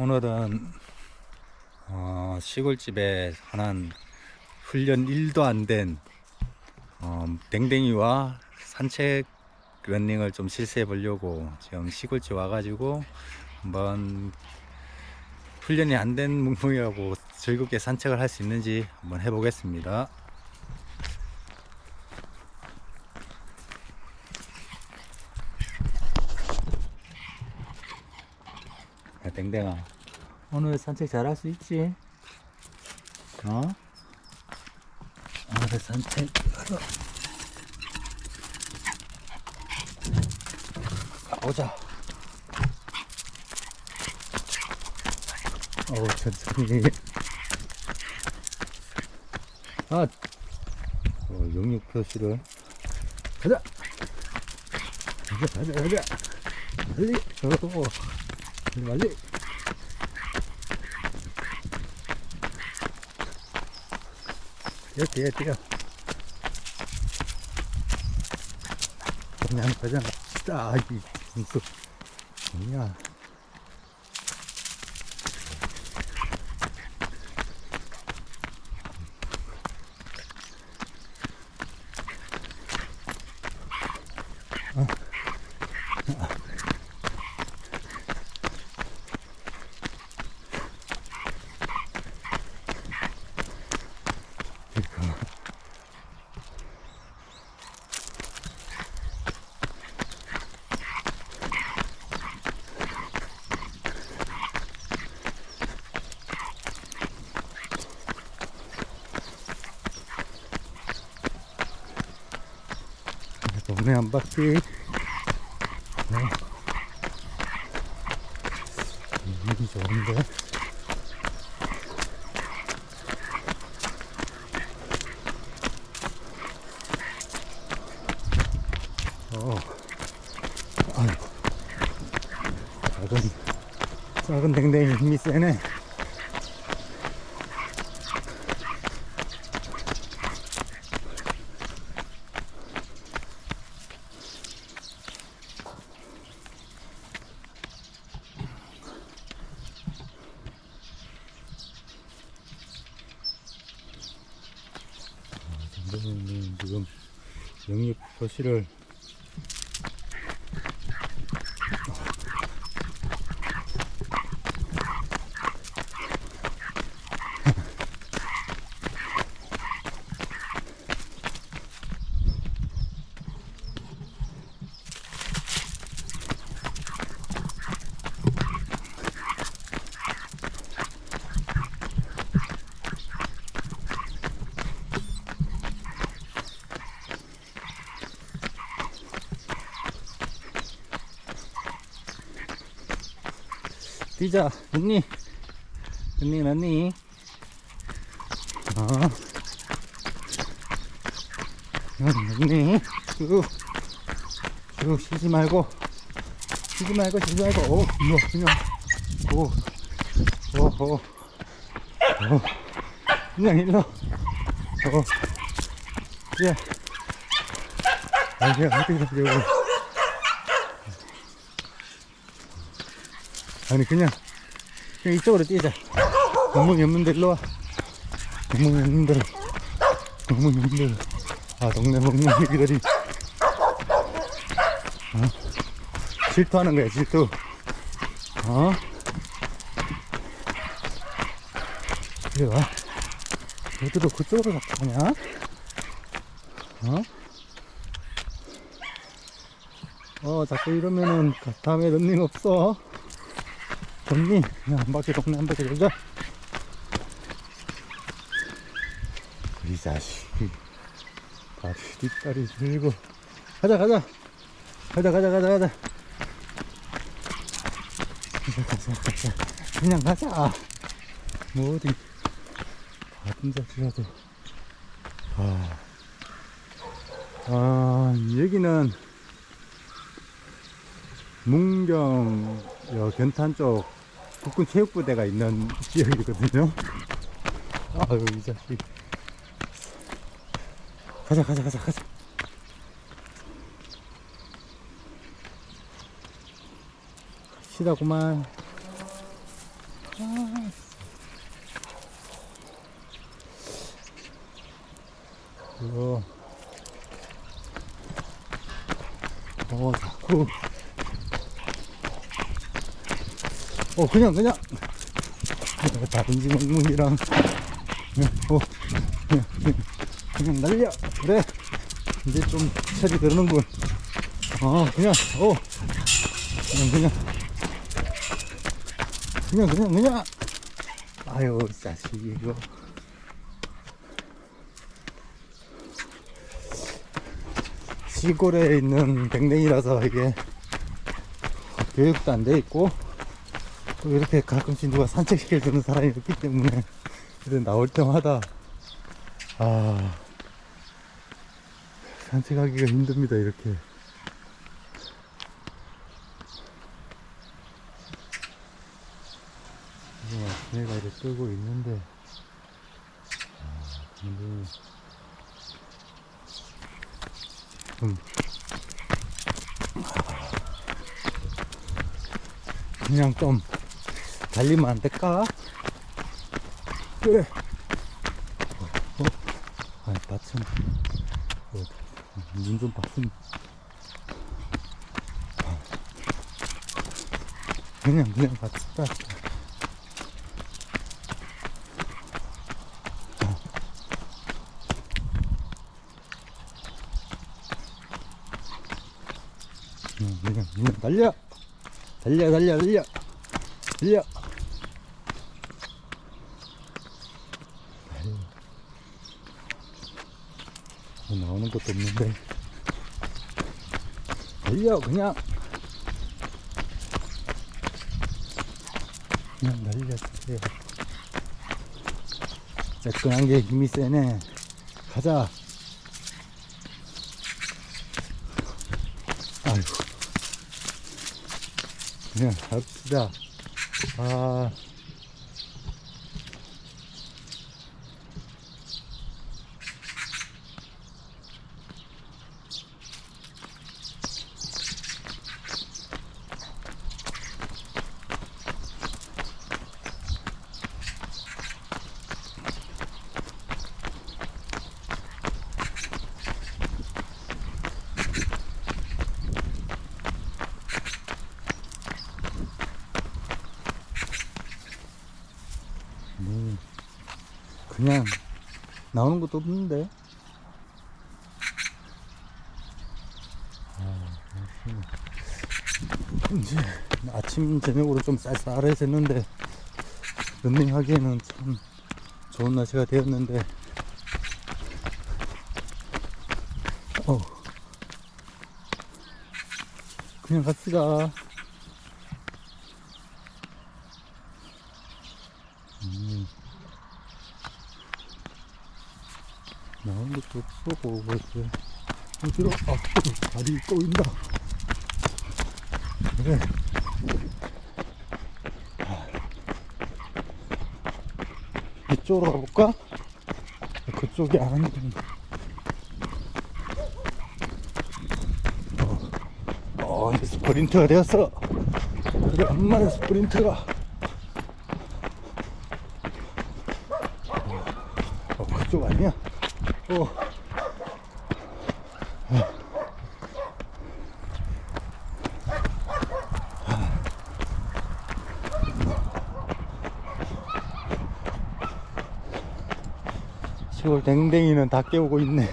오늘은 어, 시골집에 하는 훈련 1도 안된 어, 댕댕이와 산책 러닝을 좀 실시해 보려고 지금 시골집 와가지고 한번 훈련이 안 된 뭉뭉이하고 즐겁게 산책을 할 수 있는지 한번 해보겠습니다. 야, 댕댕아. 오늘 산책 잘할 수 있지? 어? 오늘 산책? 가보자. 어우 천천히. 아 어, 영육 표시를. 가자! 가자 가자 가자! 빨리 어, Mali. Tiga, tiga, tiga. Ternyata jangan. Ay, itu. Iya. 오늘 한 바퀴. 네. 일이 좋은데 어. 작은 댕댕이 힘이 세네. 뛰자. 언니. 언니 언니. 어. 언니 쭉쭉 쉬지 말고. 쉬지 말고 쉬지 말고. 오 와, 그냥 오오오 오, 그냥 일로 오 예. 아니 어떻게 되려고 아니 그냥 그냥 이쪽으로 뛰자. 멍멍이 없는 데 일로 와. 멍멍이 없는 데로 멍멍이 없는 데로 아 동네 멍멍이들이 어? 질투하는 거야 질투. 어? 이리 와. 너희들도 그쪽으로 가냐 어? 어 자꾸 이러면은 다음에 런닝 없어 그냥 한 바퀴 동네 한 바퀴 돌자. 이 자식이 다리 뒷다리 들고 가자 가자. 가자 가자 가자 가자. 가자 가자 가자. 그냥 가자. 뭐 어디 받은 자리라도. 아, 아 여기는 문경 여 견탄 쪽 국군 체육부대가 있는 지역이거든요. 아유 이 자식. 가자 가자 가자 가자. 시다구만. 아. 이거 어 자꾸 어 그냥 그냥. 어, 다른지 먹물이랑. 그냥 어 그냥 그냥, 날려. 그래. 이제 좀 체리 되는군. 아 그냥 어. 그냥 그냥. 그냥 그냥 그냥. 아유 자식 이거. 시골에 있는 백냉이라서 이게 교육도 안 돼 있고 또 이렇게 가끔씩 누가 산책시켜 주는 사람이 없기 때문에 이제 나올 때마다 아 산책하기가 힘듭니다 이렇게 지금 아침에가 이렇게 뜨고 있는데 아 근데 음. 그냥 좀 달리면 안 될까? 그래. 어? 아니, 밭은, 어, 눈좀 봤으면. 그냥, 그냥 봤다. 그냥, 그냥, 그냥 달려! 달려, 달려, 달려! 달려! 달려. 뭐 나오는 것도 없는데. 달려, 그냥! 그냥 달려주세요. 매끈한 게 힘이 세네. 가자. 아이고. 그냥 갑시다. 아. 음, 그냥 나오는 것도 없는데. 아. 이제 아침 저녁으로 좀 쌀쌀해졌는데 런닝하기에는 참 좋은 날씨가 되었는데. 어. 그냥 갑시다. 음. 없고 그랬어 어디로 아 어, 다리 꼬인다 그래 아. 이쪽으로 가볼까? 그쪽이 안 된다 어, 어 이제 스프린트가 되었어 그래 엄마의 스프린트가 어, 그쪽 아니야? 어. 시골 댕댕이는 다 깨우고 있네.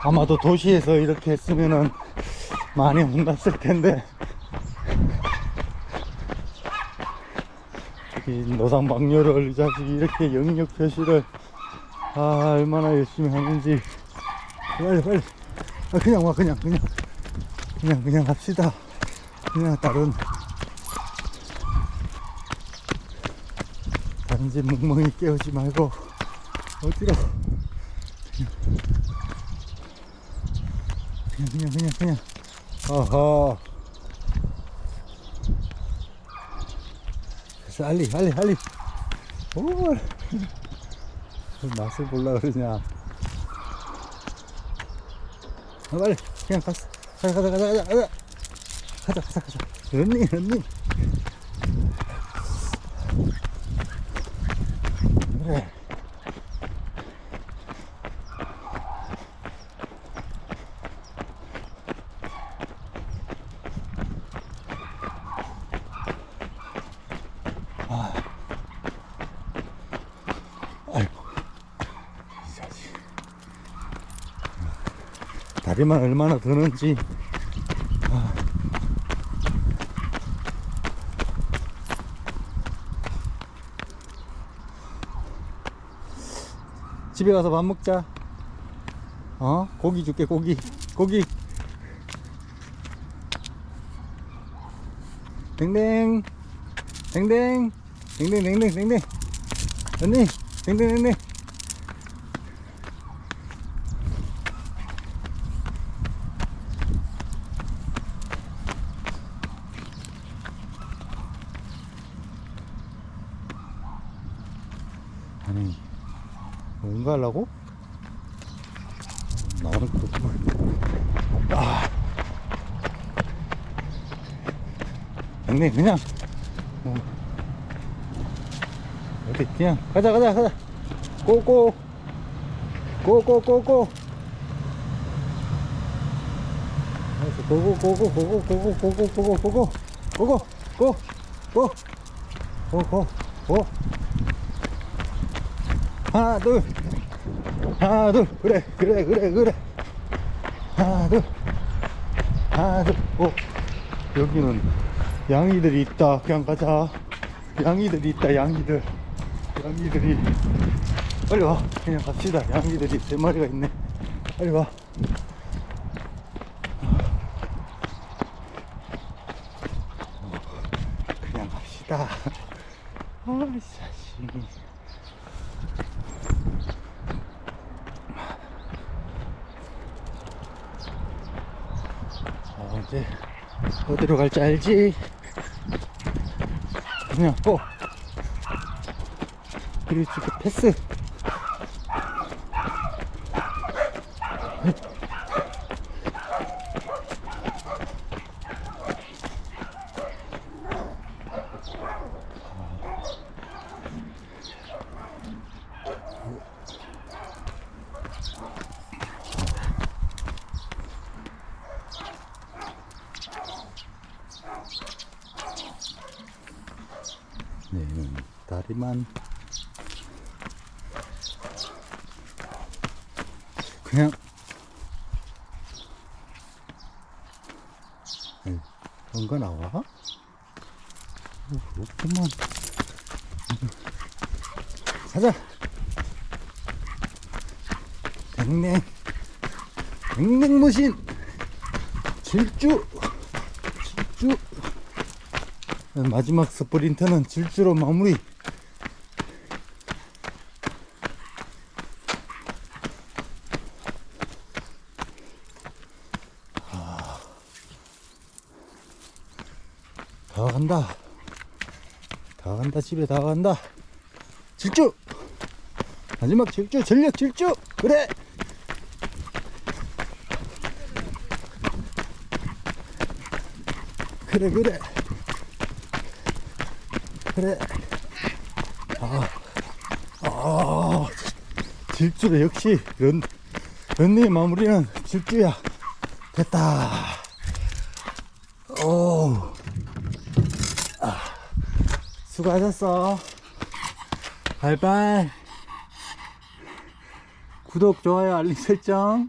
아마도 도시에서 이렇게 했으면은 많이 혼났을 텐데 이 노상방뇨를 이 자식이 이렇게 영역 표시를 아 얼마나 열심히 하는지. 빨리 빨리. 아, 그냥 와 그냥 그냥. 그냥 그냥 갑시다. 그냥 다른. 다른 집 멍멍이 깨우지 말고 어디로? 그냥 그냥 그냥 그냥 어허 빨리 빨리 빨리. 오 맛을 볼라 그러냐. 아, 빨리. 그냥 가자 가자 가자 가자 가자 가자 가자. 런닝 런닝. 다리만 얼마나 드는지. 아. 집에 가서 밥 먹자. 어? 고기 줄게 고기. 고기. 댕댕. 댕댕. 댕댕 댕댕 댕댕. 언니 댕댕 댕댕 아니 뭔가 하려고? 나오는 거 없구만 아 댕댕 그냥 어. 어디 그냥 가자 가자 가자 고고 고고고고 고고 고고 고고 고고 고고 고고 고고 고고 고고 고고 고 하나 둘. 하나 둘. 그래 그래 그래 그래. 하나 둘. 하나 둘오. 여기는 양이들이 있다. 그냥 가자. 양이들이 있다 양이들. 양이들이. 빨리 와. 그냥 갑시다. 양이들이 세 마리가 있네. 빨리 와. 그냥 갑시다. 아이 자식 어, 이제 어디로 갈지 알지? 그냥 고! 그리고 지금 패스! 네, 다리만 그냥 네, 뭔가 나와? 어, 없구만 가자 댕냉 댕냉무신 질주 질주 마지막 스프린트는 질주로 마무리. 아. 다 간다. 다 간다. 집에 다 간다. 질주! 마지막 질주! 전력 질주! 그래! 그래, 그래. 그래. 아, 아, 질주래. 역시, 런, 런닝의 마무리는 질주야. 됐다. 오. 아, 수고하셨어. 바이바이. 구독, 좋아요, 알림 설정.